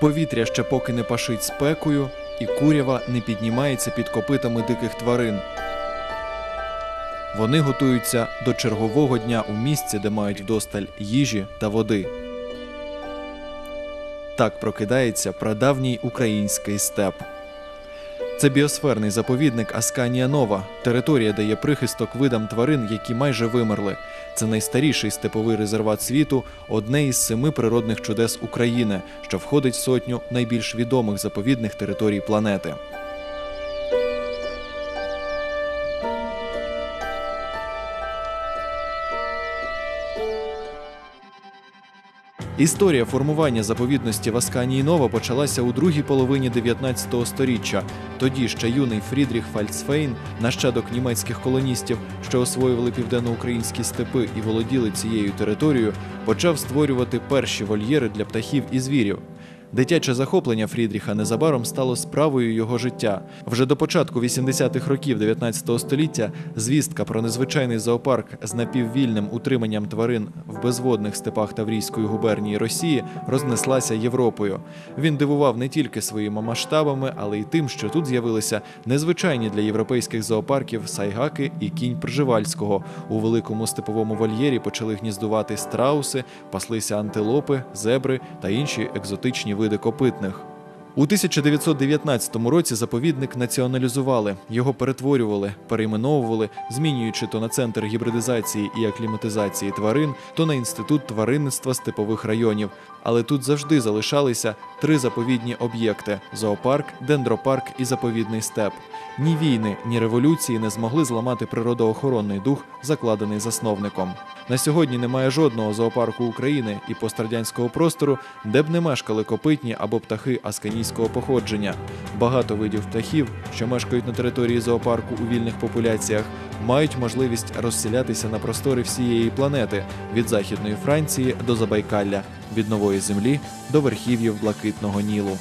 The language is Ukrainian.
Повітря ще поки не пашить спекою, і курява не піднімається під копитами диких тварин. Вони готуються до чергового дня у місці, де мають вдосталь їжі та води. Так прокидається прадавній український степ. Це біосферний заповідник Асканія Нова, територія, де є прихисток видам тварин, які майже вимерли. Це найстаріший степовий резерват світу, одне із семи природних чудес України, що входить в сотню найбільш відомих заповідних територій планети. Історія формування заповідності в Асканії Нова почалася у другій половині 19 століття. Тоді ще юний Фрідріх Фальцфейн, нащадок німецьких колоністів, що освоювали південноукраїнські степи і володіли цією територією, почав створювати перші вольєри для птахів і звірів. Дитяче захоплення Фрідріха незабаром стало справою його життя. Вже до початку 80-х років 19 століття звістка про незвичайний зоопарк з напіввільним утриманням тварин в безводних степах Таврійської губернії Росії рознеслася Європою. Він дивував не тільки своїми масштабами, але й тим, що тут з'явилися незвичайні для європейських зоопарків сайгаки і кінь Пржевальського. У великому степовому вольєрі почали гніздувати страуси, паслися антилопи, зебри та інші екзотичні види копитних. У 1919 році заповідник націоналізували, його перетворювали, перейменовували, змінюючи то на центр гібридизації і акліматизації тварин, то на інститут тваринництва степових районів. Але тут завжди залишалися три заповідні об'єкти: зоопарк, дендропарк і заповідний степ. Ні війни, ні революції не змогли зламати природоохоронний дух, закладений засновником. На сьогодні немає жодного зоопарку України і пострадянського простору, де б не мешкали копитні або птахи асканійського походження. Багато видів птахів, що мешкають на території зоопарку у вільних популяціях, мають можливість розселятися на простори всієї планети від західної Франції до Забайкалля, від нової землі до верхів'їв блакитного Нілу.